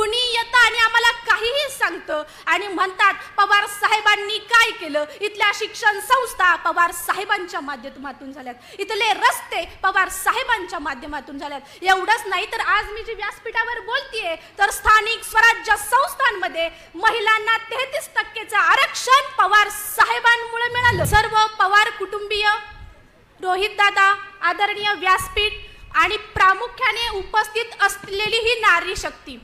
कुणी येतं आणि आम्हाला काहीही सांगतं आणि म्हणतात पवार साहेबांनी काय केलं? इथल्या शिक्षण संस्था पवार साहेबांच्या माध्यमातून झाल्यात. इथले रस्ते पवार साहेबांच्या माध्यमातून झाल्यात. एवढंच नाही तर आज मी जी व्यासपीठावर बोलतीये तर स्थानिक स्वराज्य संस्थांमध्ये महिलांना तेहतीस टक्केचं आरक्षण पवार साहेबांमुळे मिळालं. सर्व पवार कुटुंबीय रोहित दादा आदरणीय व्यासपीठ आणि प्रामुख्याने उपस्थित असलेली ही नारी शक्ती.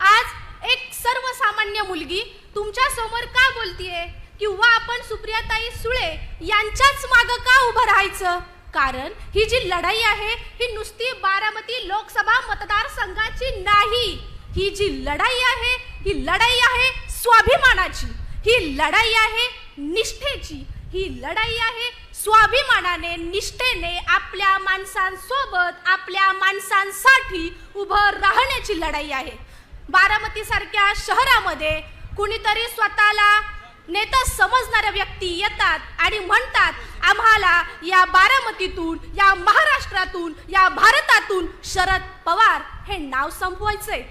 आज एक सर्वसामान्य मुलगी तुमच्यासमोर का बोलतीये? किंवा आपण सुप्रियाताई सुळे यांच्याच माग का उभं राहायचं? कारण ही जी लढाई आहे ही नुसती बारामती लोकसभा मतदारसंघाची नाही. ही जी लढाई आहे ही लढाई आहे स्वाभिमानाची. ही लढाई आहे निष्ठेची. ही लढाई आहे स्वाभिमानाने निष्ठेने आपल्या माणसांसोबत आपल्या माणसांसाठी उभं राहण्याची लढाई आहे. बारामती सारख्या शहरामध्ये कुणीतरी स्वतःला नेता समजणाऱ्या व्यक्ती येतात आणि म्हणतात आम्हाला या बारामतीतून या महाराष्ट्रातून या भारतातून शरद पवार हे नाव संपवायचंय.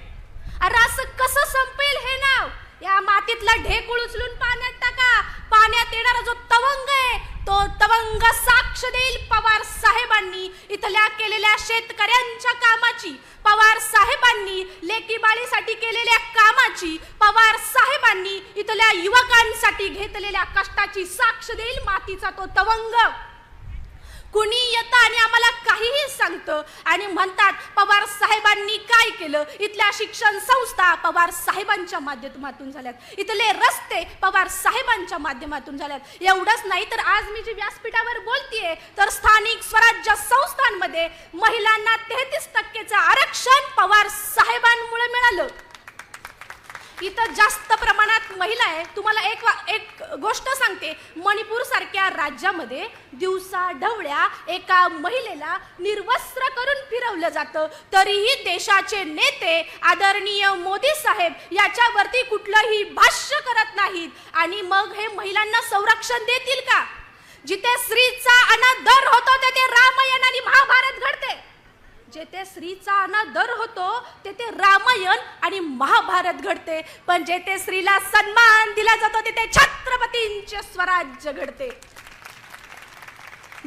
अरे असं कसं संपेल हे नाव? या मातीतला ढेकूळ उचलून पाण्यात टाका. पाण्यात येणारा जो तवंग आहे तो तवंग साक्ष देईल पवार साहेबांनी इथल्या केलेल्या शेतकऱ्यांच्या कामाची. पवार साहेबांनी लेख बाळीसाठी केलेल्या कामाची पवार साहेबांनी इथल्या युवकांसाठी घेतलेल्या कष्टाची साक्ष देईल मातीचा तो तवंग. कुणी येतं आणि आम्हाला काहीही सांगतं आणि म्हणतात पवार साहेबांनी काय केलं? इथल्या शिक्षण संस्था पवार साहेबांच्या माध्यमातून झाल्यात. इथले रस्ते पवार साहेबांच्या माध्यमातून झाल्यात. एवढंच नाही तर आज मी जी व्यासपीठावर बोलतेय तर स्थानिक स्वराज्य संस्थांमध्ये महिलांना तेहतीस आरक्षण पवार साहेबांमुळे मिळालं इथं जास्त प्रमाणात महिला आहे. तुम्हाला एक वा- एक गोष्ट सांगते. मणिपूर सारख्या राज्यामध्ये दिवसा ढवळ्या एका महिलेला निर्वस्त्र करून फिरवलं जातं. तरीही देशाचे नेते आदरणीय मोदी साहेब याच्यावरती कुठलंही भाष्य करत नाहीत. आणि मग हे महिलांना संरक्षण देतील का? जिथे स्त्रीचा अनादर होतो तेथे रामायण आणि जेथे स्त्रीचा अनादर होतो तेथे रामायण आणि महाभारत घडते. पण जेथे स्त्रीला सन्मान दिला जातो तिथे छत्रपतींचे स्वराज्य घडते.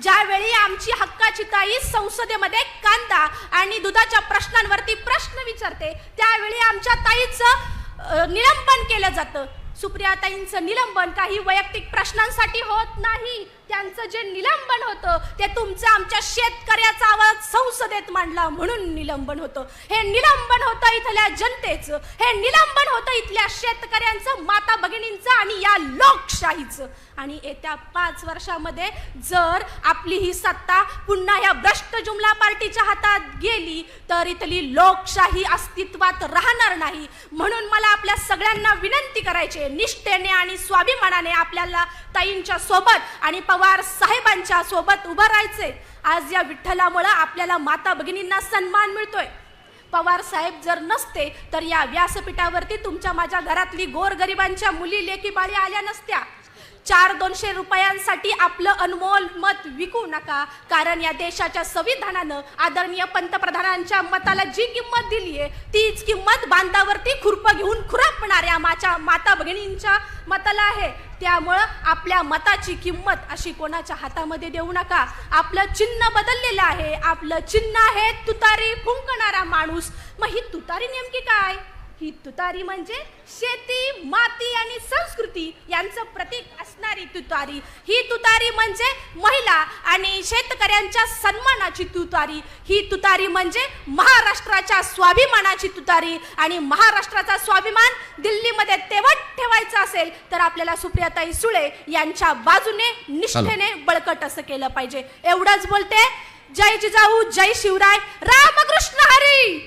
ज्यावेळी आमची हक्काची ताई संसदेमध्ये कांदा आणि दुधाच्या प्रश्नांवरती प्रश्न विचारते त्यावेळी आमच्या ताईचं निलंबन केलं जातं. सुप्रियाताईंचं निलंबन काही वैयक्तिक प्रश्नांसाठी होत नाही. त्यांचं जे निलंबन होतं ते तुमचं आमच्या शेतकऱ्याचा आवाज संसदेत मांडला म्हणून निलंबन होतं. हे निलंबन होतं इथल्या जनतेचं. हे निलंबन होतं इथल्या शेतकऱ्यांचं माता भगिनींचं आणि या लोकशाहीचं. आणि येत्या पाच वर्षामध्ये जर आपली ही सत्ता पुन्हा या भ्रष्ट जुमला पार्टीच्या हातात गेली तर इथली लोकशाही अस्तित्वात राहणार नाही. म्हणून मला आपल्या सगळ्यांना विनंती करायची निष्ठेने आणि स्वाभिमानाने आपल्याला ताईंच्या सोबत आणि पवार साहेबांच्या सोबत उभं राहायचंय. आज या विठ्ठलामुळं आपल्याला माता भगिनींना सन्मान मिळतोय. पवार साहेब जर नसते तर या व्यासपीठावरती तुमच्या माझ्या घरातली गोरगरिबांच्या मुली लेकी बाळी आल्या नसत्या. चार दोनशे रुपयांसाठी आपलं अनमोल मत विकू नका कारण या देशाच्या संविधानानं आदरणीय पंतप्रधानांच्या मताला जी किंमत दिली आहे तीच किंमत बांधावरती खुरप घेऊन खुरपणाऱ्या माझ्या माता भगिनींच्या मताला आहे. त्यामुळं आपल्या मताची किंमत अशी कोणाच्या हातामध्ये देऊ नका. आपलं चिन्ह बदललेलं आहे. आपलं चिन्ह आहे तुतारी फुंक माणूस. मग ही तुतारी नेमकी काय? ही तुतारी म्हणजे शेती माती आणि संस्कृती यांचं प्रतीक असणारी तुतारी. ही तुतारी म्हणजे महिला आणि शेतकऱ्यांच्या सन्मानाची तुतारी. ही तुतारी म्हणजे महाराष्ट्राच्या स्वाभिमानाची तुतारी. आणि महाराष्ट्राचा स्वाभिमान दिल्लीमध्ये तेवट ठेवायचा असेल तर आपल्याला सुप्रियाताई सुळे यांच्या बाजूने निष्ठेने बळकट असं केलं पाहिजे. एवढंच बोलते. जय जिजाऊ जय शिवराय रामकृष्ण हरी!